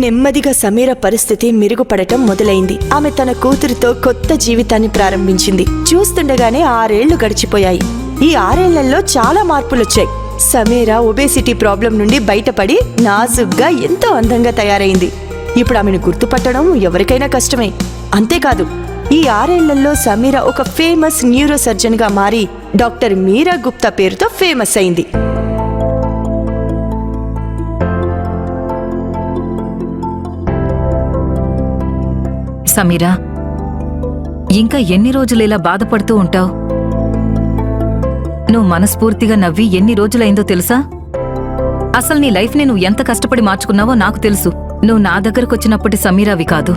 నెమ్మదిగా సమీర పరిస్థితి మెరుగుపడటం మొదలైంది. ఆమె తన కూతురితో కొత్త జీవితాన్ని ప్రారంభించింది. చూస్తుండగానే ఆరేళ్ళు గడిచిపోయాయి. ఈ ఆరేళ్ళలో చాలా మార్పులొచ్చాయి. సమీర ఒబేసిటీ ప్రాబ్లం నుండి బయటపడి నాజుగ్గా ఎంతో అందంగా తయారైంది. ఇప్పుడు ఆమెను గుర్తుపట్టడం ఎవరికైనా కష్టమే. అంతేకాదు ఈ ఆరేళ్ళలో సమీర ఒక ఫేమస్ న్యూరోసర్జన్గా మారి డాక్టర్ మీరా గుప్తా పేరుతో ఫేమస్ అయింది. సమీరా. ఇంకా ఎన్ని రోజులు ఇలా బాధపడుతూ ఉంటావు? నువ్వు మనస్ఫూర్తిగా నవ్వి ఎన్ని రోజులైందో తెలుసా? అసలు నీ లైఫ్ని నువ్వు ఎంత కష్టపడి మార్చుకున్నావో నాకు తెలుసు. నువ్వు నా దగ్గరకొచ్చినప్పటి సమీరావి కాదు.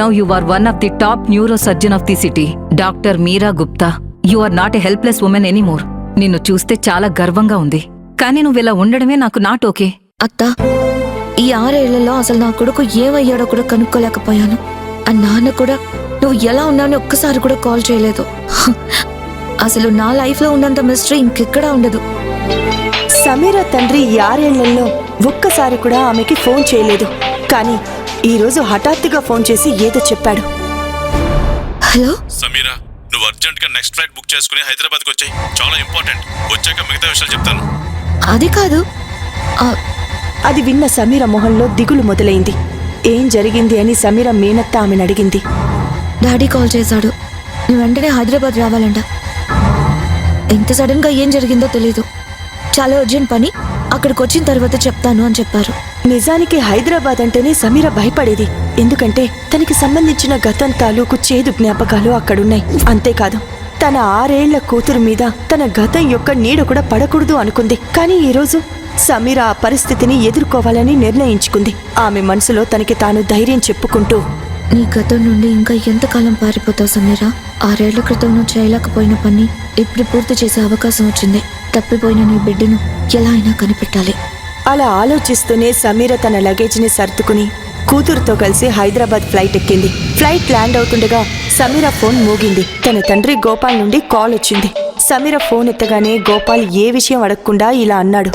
Now you are one of the top neuro surgeon of the city doctor Meera Gupta. You are not a helpless woman anymore నిన్ను చూస్తే చాలా గర్వంగా ఉంది. కానీ నువ్విలా ఉండడమే నాకు నాట్ ఓకే అత్త ఈ ఆరేళ్ళలో అసలు నా కొడుకు ఏమయ్యాడో కూడా కనుక్కోలేకపోయాను. ఆ నాన్న కూడా నువ్వు ఎలా ఉన్నావని ఒక్కసారి కూడా కాల్ చేయలేదు. అసలు నా లైఫ్లో ఉన్నంత మిస్టరీ ఇంకెక్కడా ఉండదు. సమీర తండ్రి ఈ ఆరేళ్ళలో ఒక్కసారి కూడా ఆమెకి ఫోన్ చేయలేదు. కానీ ఈరోజు హఠాత్తుగా ఫోన్ చేసి ఏదో చెప్పాడు. హలో? సమీరా నువ్వు అర్జెంట్గా నెక్స్ట్ ఫ్లైట్ బుక్ చేసుకుని హైదరాబాద్కి వచ్చాయి. చాలా ఇంపార్టెంట్ వచ్చాక మిగతా విషయాలు చెప్తాను. అది కాదు. ఆ, అది విన్న సమీర మొహంలో దిగులు మొదలైంది. ఏం జరిగింది అని సమీర మేనత్త ఆమెను అడిగింది. డాడీ కాల్ చేశాడు. నువ్వు వెంటనే హైదరాబాద్ రావాలంట. ఎంత సడన్గా ఏం జరిగిందో తెలీదు. చాలా అర్జెంట్ పని అక్కడికి వచ్చిన తర్వాత చెప్తాను అని చెప్పారు. నిజానికి హైదరాబాద్ అంటేనే సమీర భయపడేది. ఎందుకంటే తనకి సంబంధించిన గతం తాలూకు చేదు జ్ఞాపకాలు అక్కడున్నాయి. అంతేకాదు తన ఆరేళ్ళ కూతురు మీద తన గతం యొక్క నీడ కూడా పడకూడదు అనుకుంది. కానీ ఈరోజు సమీర ఆ పరిస్థితిని ఎదుర్కోవాలని నిర్ణయించుకుంది. ఆమె మనసులో తనకి తాను ధైర్యం చెప్పుకుంటూ నీ గతం నుండి ఇంకా ఎంతకాలం పారిపోతావు సమీరా? ఆరేళ్ళ క్రితం నువ్వు చేయలేకపోయిన పని ఇప్పుడు పూర్తి చేసే అవకాశం వచ్చింది. తప్పిపోయిన నీ బిడ్డను ఎలా అయినా కనిపెట్టాలి. అలా ఆలోచిస్తూనే సమీర తన లగేజ్ని సర్దుకుని కూతురుతో కలిసి హైదరాబాద్ ఫ్లైట్ ఎక్కింది. ఫ్లైట్ ల్యాండ్ అవుతుండగా సమీర ఫోన్ మోగింది. తన తండ్రి గోపాల్ నుండి కాల్ వచ్చింది. సమీర ఫోన్ ఎత్తగానే గోపాల్ ఏ విషయం అడగకుండా ఇలా అన్నాడు.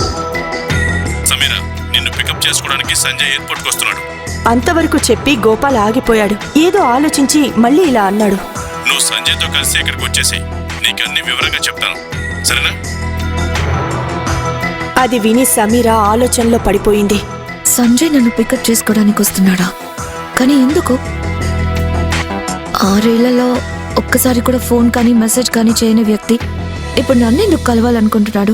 సమీరా నిన్ను పికప్ చేసుకోవడానికి సంజయ్ ఎయిర్పోర్ట్కి వస్తున్నాడు. అంతవరకు చెప్పి గోపాల్ ఆగిపోయాడు. ఏదో ఆలోచించి మళ్ళీ ఇలా అన్నాడు. నువ్వు సంజయ్తో కలిసి ఇక్కడికి వచ్చేసాయి. నీకు అన్ని వివరంగా చెప్తాను. సరేనా? అది విని సమీర ఆలోచనలో పడిపోయింది. సంజయ్ నన్ను పికప్ చేసుకోవడానికి వస్తున్నాడా? కానీ ఎందుకు? ఆరేళ్ళలో ఒక్కసారి కూడా ఫోన్ కానీ మెసేజ్ కానీ చేయని వ్యక్తి ఇప్పుడు నన్ను ఎందుకు కలవాలనుకుంటున్నాడు?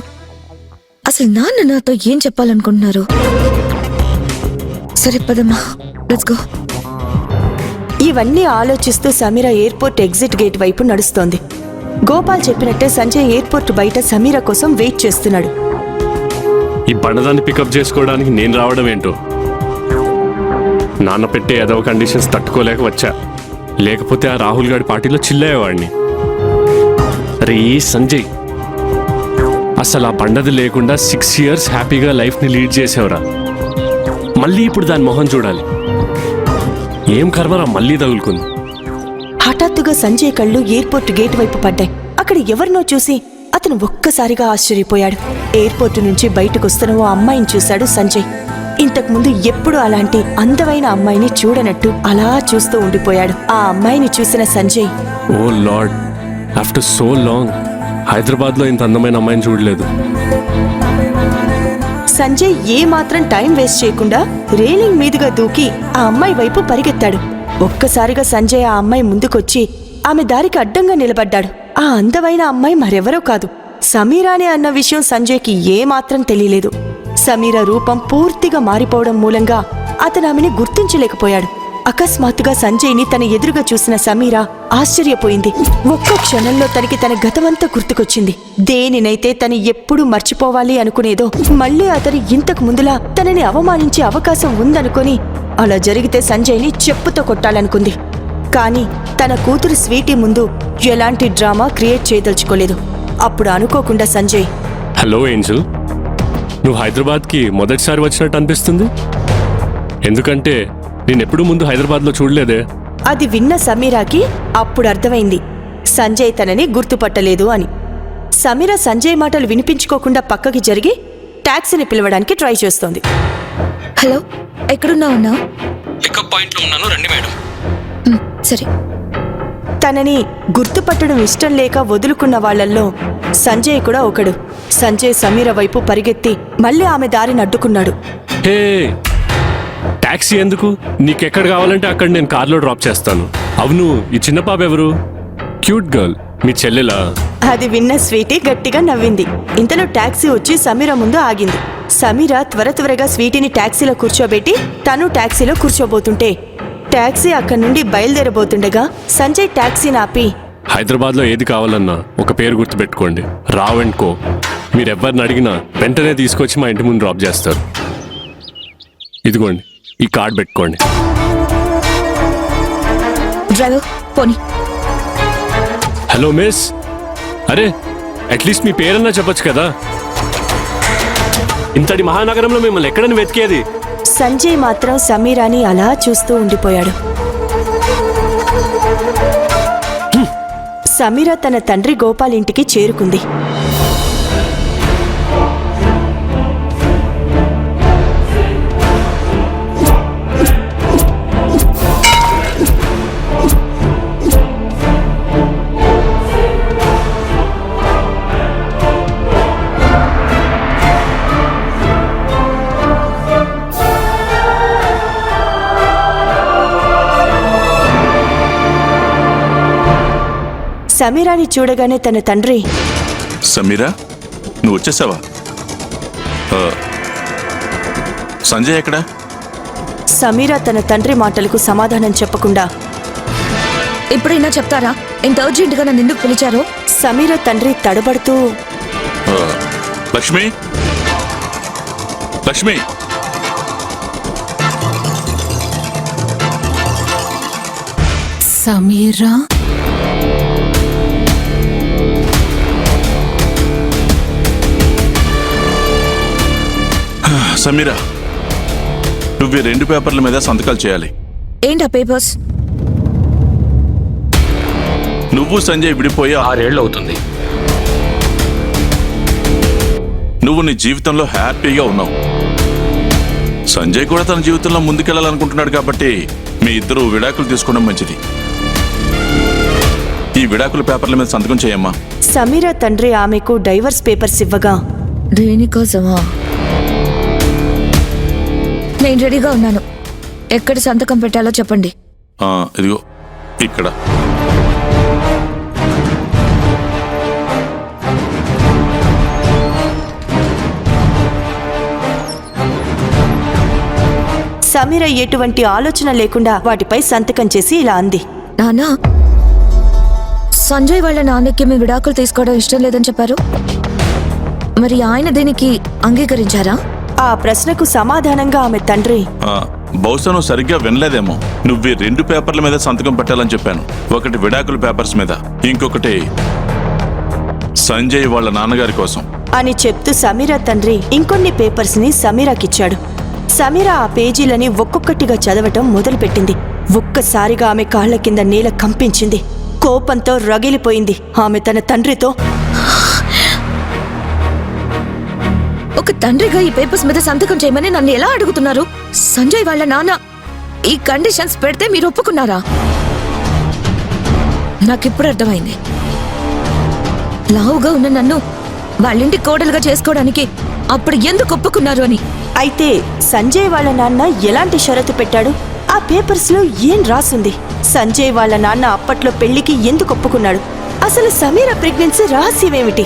అసలు నాన్న నాతో ఏం చెప్పాలనుకుంటున్నారు? సరే పదమ్మా. లెట్స్ గో ఇవన్నీ ఆలోచిస్తూ సమీర ఎయిర్పోర్ట్ ఎగ్జిట్ గేట్ వైపు నడుస్తోంది. గోపాల్ చెప్పినట్టే సంజయ్ ఎయిర్పోర్ట్ బయట సమీర కోసం వెయిట్ చేస్తున్నాడు. ఈ బండదాన్ని పికప్ చేసుకోవడానికి నేను రావడం ఏంటో? నాన్న పెట్టే ఏదో కండిషన్స్ తట్టుకోలేక వచ్చా. లేకపోతే ఆ రాహుల్ గారి పార్టీలో చిల్లయ్యేవాడిని. రే సంజయ్ అసలు ఆ బండది లేకుండా సిక్స్ ఇయర్స్ హ్యాపీగా లైఫ్ని లీడ్ చేసేవరా? మళ్ళీ ఇప్పుడు దాని మొహం చూడాలి. ఏం కర్మరా మళ్ళీ తగులుకుంది? హఠాత్తుగా సంజయ్ కళ్ళు ఎయిర్పోర్ట్ గేట్ వైపు పడ్డాయి. అక్కడ ఎవరినో చూసి అతను ఒక్కసారిగా ఆశ్చర్యపోయాడు. ఎయిర్పోర్ట్ నుంచి బయటకొస్తున్న ఓ అమ్మాయిని చూశాడు సంజయ్. ఇంతకు ముందు ఎప్పుడు అలాంటి అందమైన అమ్మాయిని చూడనట్టు అలా చూస్తూ ఉండిపోయాడు. ఆ అమ్మాయిని చూసిన Sanjay oh lord after so long హైదరాబాద్లో ఇంత అందమైన అమ్మాయిని చూడలేదు. సంజయ్ ఏ మాత్రం టైం వేస్ట్ చేయకుండా రేలింగ్ మీదుగా దూకి ఆ అమ్మాయి వైపు పరిగెత్తాడు. ఒక్కసారిగా సంజయ్ ఆ అమ్మాయి ముందుకొచ్చి ఆమె దారికి అడ్డంగా నిలబడ్డాడు. ఆ అందమైన అమ్మాయి మరెవరో కాదు. సమీరానే అన్న విషయం సంజయ్కి ఏమాత్రం తెలియలేదు. సమీర రూపం పూర్తిగా మారిపోవడం మూలంగా అతను ఆమెని గుర్తించలేకపోయాడు. అకస్మాత్తుగా సంజయ్ని తన ఎదురుగా చూసిన సమీర ఆశ్చర్యపోయింది. ఒక్క క్షణంలో తనకి తన గతమంతా గుర్తుకొచ్చింది. దేనినైతే తను ఎప్పుడు మర్చిపోవాలి అనుకునేదో మళ్ళీ అతను ఇంతకు ముందులా తనని అవమానించే అవకాశం ఉందనుకొని అలా జరిగితే సంజయ్ని చెప్పుతో కొట్టాలనుకుంది. కానీ తన కూతురు స్వీటీ ముందు ఎలాంటి డ్రామా క్రియేట్ చేయదలుచుకోలేదు. అప్పుడు అనుకోకుండా సంజయ్ హలో ఏంజల్ నువ్వు హైదరాబాద్కి మొదటిసారి వచ్చినట్టు అనిపిస్తుంది? ఎందుకంటే నేను ఎప్పుడు ముందు హైదరాబాద్లో చూడలేదే. అది విన్న సమీరాకి అప్పుడు అర్థమైంది. సంజయ్ తనని గుర్తుపట్టలేదు అని. సమీర సంజయ్ మాటలు వినిపించుకోకుండా పక్కకి జరిగి టాక్సీని పిలవడానికి ట్రై చేస్తోంది. హలో ఎక్కడున్నావన్నా పికప్ పాయింట్లో ఉన్నాను రండి మేడం. సరే. తనని గుర్తుపట్టడం ఇష్టం లేక వదులుకున్న వాళ్ళల్లో సంజయ్ కూడా ఒకడు. సంజయ్ సమీర వైపు పరిగెత్తి మళ్ళీ ఆమె దారిని అడ్డుకున్నాడు హే! టాక్సీ ఎందుకు? నీకెక్కడ కావాలంటే అక్కడ నేను కార్లో డ్రాప్ చేస్తాను. అవును ఈ చిన్న పాప ఎవరు? క్యూట్ గర్ల్ మీ చెల్లెలా? అది విన్న స్వీటీ గట్టిగా నవ్వింది. ఇంతలో టాక్సీ వచ్చి సమీర ముందు ఆగింది. సమీర త్వర త్వరగా స్వీటీని టాక్సీలో కూర్చోబెట్టి తను టాక్సీలో కూర్చోబోతుంటే టాక్సీ అక్కడి నుండి బయలుదేరబోతుండగా సంజయ్ టాక్సీని ఆపి హైదరాబాద్లో ఏది కావాలన్నా ఒక పేరు గుర్తుపెట్టుకోండి. Rao and co. మీరెవరిని అడిగినా వెంటనే తీసుకొచ్చి మా ఇంటి ముందు డ్రాప్ చేస్తారు. ఇదిగోండి ఈ కార్డ్ పెట్టుకోండి. డ్రైవర్ పోనీ. Hello miss. అరే అట్లీస్ట్ మీ పేరన్నా చెప్పొచ్చు కదా. ఇంతటి మహానగరంలో మిమ్మల్ని ఎక్కడని వెతికేది? సంజయ్ మాత్రం సమీరాని అలా చూస్తూ ఉండిపోయాడు. సమీర తన తండ్రి గోపాల్ ఇంటికి చేరుకుంది. సమీరాని చూడగానే తన తండ్రి సమీరా నువ్వు వచ్చేసావా? సంజయ్ ఎక్కడా? సమీర తన తండ్రి మాటలకు సమాధానం చెప్పకుండా ఇప్పుడైనా చెప్తారా? ఇంత అర్జెంటుగా నన్ను ఎందుకు పిలిచారో? సమీర తండ్రి తడబడుతూ లక్ష్మి? లక్ష్మి? సమీరా? సమీరా నువ్వు రెండు పేపర్ల మీద సంతకాలు చేయాలి. ఏంటా పేపర్స్? నువ్వు సంజయ్ విడిపోయి ఆరేళ్ళు అవుతుంది నువ్వు నీ జీవితంలో హ్యాపీగా ఉన్నావు. సంజయ్ కూడా తన జీవితంలో ముందుకెళ్ళాలనుకుంటున్నాడు కాబట్టి మీ ఇద్దరు విడాకులు తీసుకోవడం మంచిది. ఈ విడాకుల పేపర్ల మీద సంతకం చేయమ్మా. సమీర తండ్రి ఆమెకు డైవర్స్ పేపర్స్ ఇవ్వగా. దేనికోసమా? నేను రెడీగా ఉన్నాను. ఎక్కడ సంతకం పెట్టాలో చెప్పండి. ఆ, ఇదిగో ఇక్కడ. సమీర ఎటువంటి ఆలోచన లేకుండా వాటిపై సంతకం చేసి ఇలా అంది. నానా సంజయ్ వాళ్ళ నాన్నకి మీ విడాకులు తీసుకోవడం ఇష్టం లేదని చెప్పారు. మరి ఆయన దీనికి అంగీకరించారా? ఆ ప్రశ్నకు సమాధానంగా ఆమె తండ్రి బహుశా నువ్వు సరిగ్గా వినలేదేమో. నువ్వు రెండు పేపర్ల మీద సంతకం పెట్టాలని చెప్పాను. ఒకటి విడాకుల పేపర్స్ మీద ఇంకొకటి సంజయ్ వాళ్ళ నాన్నగారి కోసం. అని చెప్తూ సమీర తండ్రి ఇంకొన్ని పేపర్స్ని సమీరాకిచ్చాడు. సమీర ఆ పేజీలని ఒక్కొక్కటిగా చదవటం మొదలుపెట్టింది. ఒక్కసారిగా ఆమె కాళ్ళ కింద నేల కంపించింది. కోపంతో రగిలిపోయింది. ఆమె తన తండ్రితో ఒక తండ్రిగా ఈ పేపర్స్ మీద సంతకం చేయమని నన్ను ఎలా అడుగుతున్నారు? సంజయ్ వాళ్ళ నాన్న. ఈ కండిషన్స్ పెడితే మీరు ఒప్పుకున్నారా? నాకిప్పుడు అర్థమైంది. లావుగా ఉన్న నన్ను వాళ్ళింటి కోడలుగా చేసుకోవడానికి అప్పుడు ఎందుకు ఒప్పుకున్నారు అని. అయితే సంజయ్ వాళ్ళ నాన్న ఎలాంటి షరతు పెట్టాడు? ఆ పేపర్స్లో ఏం రాసుంది? సంజయ్ వాళ్ళ నాన్న అప్పట్లో పెళ్ళికి ఎందుకు ఒప్పుకున్నాడు? అసలు సమీర ప్రెగ్నెన్సీ రహస్యమేమిటి?